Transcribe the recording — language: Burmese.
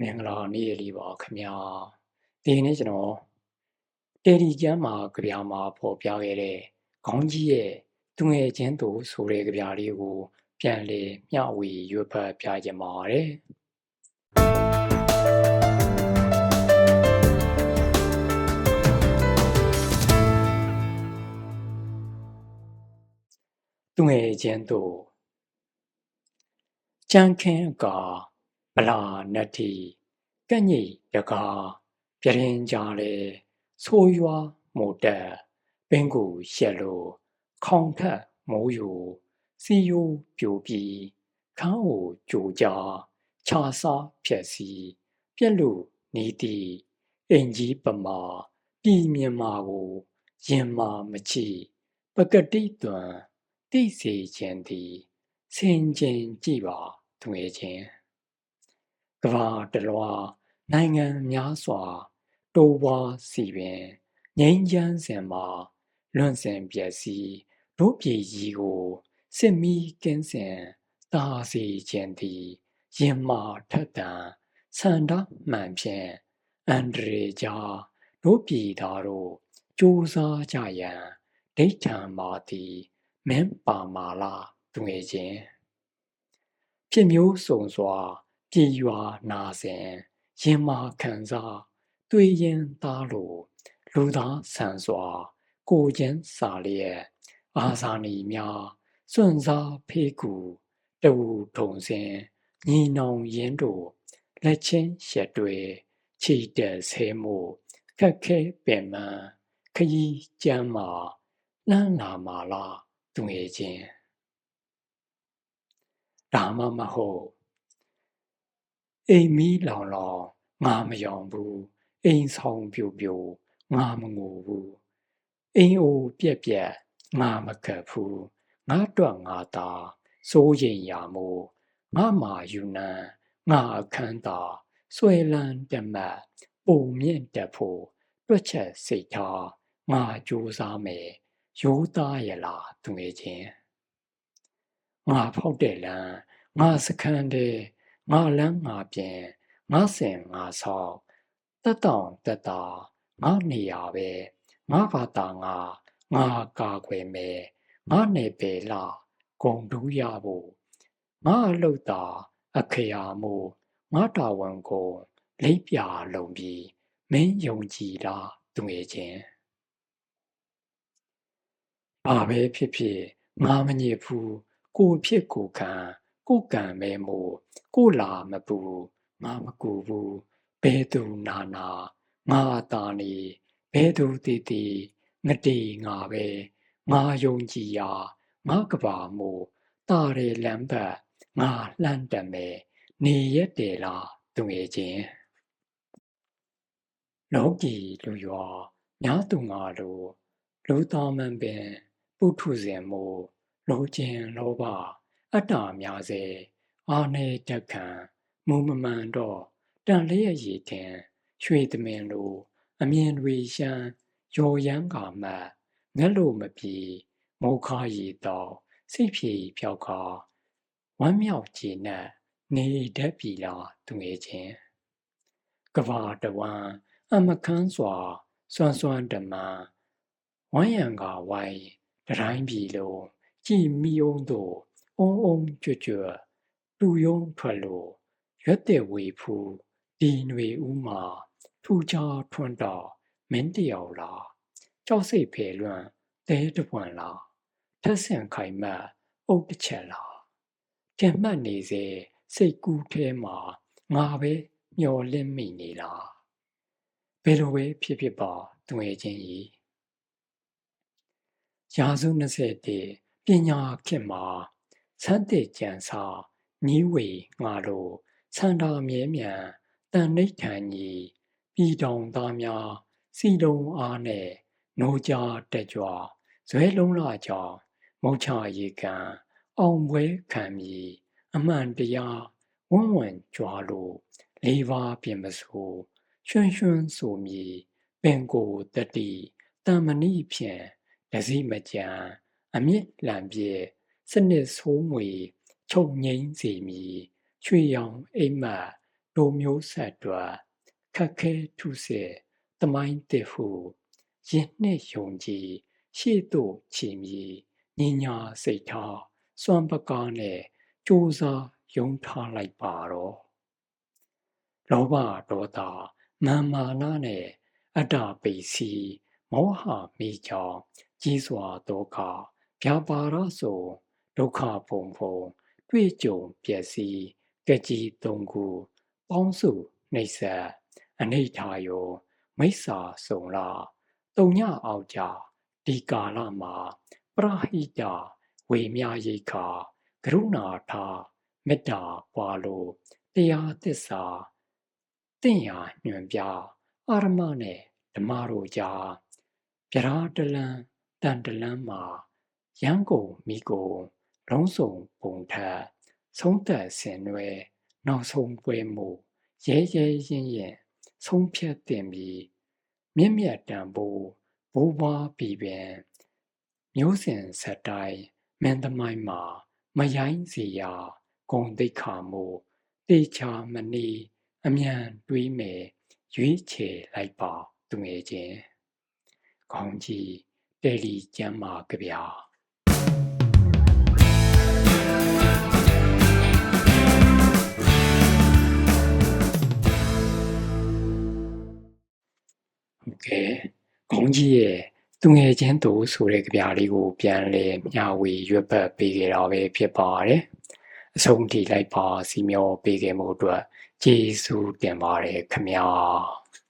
မင်္ဂလာနေ့လေးပါခင်ဗျာဒီနေ့ကျွန်တော်တယ်ဒီကျမ်းမှာကြပြမှာဖော်ပြခဲ့တဲ့ခေါင်းကြီးရဲ့သူငယ်ချင်းတို့ဆိုတဲ့ကြပြလေးကို ပြန်လေမျှဝေရွတ်ဖတ်ပြကြပါရစေသူငယ်ချင်းတို့ကြံခင်းက ဗလာနတ္တိကန့်ညိတကားပြရင်ကြလေဆိုးရွားမိုတက်ပင်ကူရှက်လို့ခေါင်ထက်မိုးယူစီယိုပြိုပြီးခန်းကိုကြိုကြခြာစားဖြက်စီပြက်လို့နီးတီအင်ကြီးပမာပြည်မြင်မာကိုရင်မာမချီပကတိတွန်တိစေခြင်းသည်ဆင်ကျင်ကြည့်ပါသူငယ်ချင်း ကဘာတလွားနိုင်ငံများစွာတိုးပွားစီပင်ငိမ့်ချမ်းစင်မှာလွန့်စင်ပျက်စီးတို့ပြည်ကြီးကိုစစ်မီးကင်းစင်တာစီခြင်းသည်ရင်မာထက်တန်ဆန္ဒမှန်ဖြင့်အန္တရေကြားတို့ပြည်သားတို့ကြိုးစားကြရန်ဒိဋ္ဌံမာသည်မင်းပါမာလာသူငယ်ချင်းဖြစ်မျိုးစုံစွာ ပြည်ရွာနာစဉ်ရင်မာခံစားတွေ့ရင်သားလိုလူသားဆန်စွာ ကိုချင်းစာလျက်အာဇာနည်များစွန့်စားဖေးကူတူထုံစင်ညီနောင်ရင်တို့လက်ချင်းရှက်တွေခြိတက်ဆဲမှုခက်ခဲပင်မခยีကြမ်းမာလှမ်းလာမာလားသူငယ်ချင်းဒါမှမဟုတ် အိမ်မီးလောင်လောင်ငါမယောင်ဘူးအိမ်ဆောင်ပြိုပြိုငါမငိုဘူးအိမ်အိုပြက်ပြက်ငါမကပ်ဘူးငါတွက်ငါသာစိုးရင်ရာမို့ငါမာယူနံငါအခန်းသာဆွဲလန်းတမတ်ပုံမြင့်တက်ဖို့တွက်ချက်စိတ်ထားငါကြိုးစားမယ်ရိုးသားရလားသူငယ်ချင်းငါဖောက်တဲ့လမ်းငါစခန်းတဲ့ ငါလန်းငါပြင်ငါစင်ငါဆောက်တက်တောင်တက်တာငါနေရပဲငါဘာတာငါငါကာခွေမယ်ငါနေပေလာဂုံဒူးရဖို့ငါအလုတ်တာအခရာမှုငါတာဝန်ကိုလိပ်ပြလုံပြီးမင်းယုံကြည်လားသူငယ်ချင်းဘာပဲဖြစ်ဖြစ်ငါမညစ်ဘူးကိုဖြစ်ကိုခံ ကိုကံမဲမို့ကိုလာမပူငါမကူဘူးဘဲသူနာနာငါတာနေဘဲသူတီတီငတိငါပဲငါယုံကြည်ရာငါကဘာမို့တာရဲလမ်းဘတ်ငါလှမ်းတမဲနေရက်တယ်လားသူငယ်ချင်းလောကီလူရွာညာသူငါလိုလူသားမှန်ပင်ပုထုဇဉ်မို့လောခြင်းလောဘ အတ္တများစေအာနေတခံမူမမှန်တော့တန်လျက်ရည်တင်ရွှေသမင်လိုအမြင်တွေရှမ်းရော်ရမ်းကာမတ်ငက်လို့မပြေမောခါရည်တော့စိတ်ဖြည်ဖြောက်ခါဝမ်းမြောက်ကြည်နက်နေတတ်ပြီလားသူငယ်ချင်းကဘာတဝမ်းအမခန်းစွာစွမ်းစွမ်းတမန်ဝမ်းရံကဝိုင်းတိုင်းပြည်လုံးကြည်မီအောင်တို့ အုံအုံကြွကြွတူယုံထွက်လို့ရွက်တဲ့ဝေဖူဒီຫນွေဦးမှာထူချာထွန်းတော်မင်းတယောက်လားကြောက်စိတ်ဖေလွန့်တဲတပွန်လားထက်ဆန်ခိုင်မတ်အုတ်တစ်ချက်လားကြံမှတ်နေစေစိတ်ကူးထဲမှာငါပဲမျောလင့်မိနေလားဘယ်လိုပဲဖြစ်ဖြစ်ပါသူငယ်ချင်းကြီးရာစု20တည်ပညာခေတ်မှာ ဆန်းတဲ့ကြံစာညီးဝေငါတို့ဆန္ဒမြဲမြံတန်နိဋ္ဌာန်ကြီးပြည်တောင်သားများစီတုံအားနဲ့နိုးကြတက်ကြွဇွဲလုံးလာကြောင်မုတ်ချရေကံအောင်ပွဲခံမည်အမှန်တရားဝန်းဝန်းကြွားလို့လေးပါးပြင်မဆိုးရွှွှွှဆိုမည်ပင်ကိုတတိတမဏိဖြင့်ဒစီမကြံအမြင့်လံပြည့် စနစ်ဆိုးမွေချုပ်ငိမ့်စေမည်ရွှေရောင်အိမ်မက်လိုမျိုးဆက်တွက်ခက်ခဲထုစေတမိုင်းတစ်ဟုရင်နှစ်ယုံကြည်ရှေ့သို့ချီမီညီညာစိတ်ထားစွမ်းပကားနဲ့စူးစားယုံထားလိုက်ပါတော့လောဘဒေါသမာမာနနဲ့အတ္တပိစီမောဟမိကြောင့်ကြီးစွာဒုက္ခဗျာပါရဆို ဒုက္ခပုံပုံတွေ့ကြုံပျက်စီးကြကြီးသုံးခုပေါင်းစုနှိမ့်ဆက်အနိဋ္ဌာယောမိစ္ဆာစုံလာတုံညအောက်ကြဒီကာလမှာပရဟိတဝေမြရိခာကရုဏာထားမေတ္တာပွားလို့တရားသစ္စာတင့်ရာညွန်ပြအာရမနဲ့ဓမ္မတို့ကြားပြရာတလန်တန်တလန်းမှာရန်ကုန်မိကို လုံးစုံပုံထက်ဆုံးသက်ဆင်နွယ်နောက်ဆုံးပွဲမှုရဲရဲရင်ရင်ဆုံးဖြတ်တင်ပြီးမြင့်မြတ်တန်ဖိုးဘိုးဘွားပြည်ပင်မျိုးစဉ်ဆက်တိုင်းမင်းသမိုင်းမှာမယိုင်းစီရာဂုံတိတ်ခါမှုတေချာမနီအမြန်တွေးမယ်ရွေးချယ်လိုက်ပါသူငယ်ချင်းခေါင်းကြီးတယ်လီကျမ်းမာကြဗျာ တဲ့ခေါင်းကြီးရဲ့သူငယ်ချင်းတို့ဆိုတဲ့ကြပြားလေးကိုပြန်လဲမျှဝေရွက်ပတ်ပေးခဲ့တာပဲဖြစ်ပါတယ်။အဆုံးထိလိုက်ပါစီမျောပေးခဲ့မှုအတွက်ကျေးဇူးတင်ပါတယ်ခင်ဗျာ။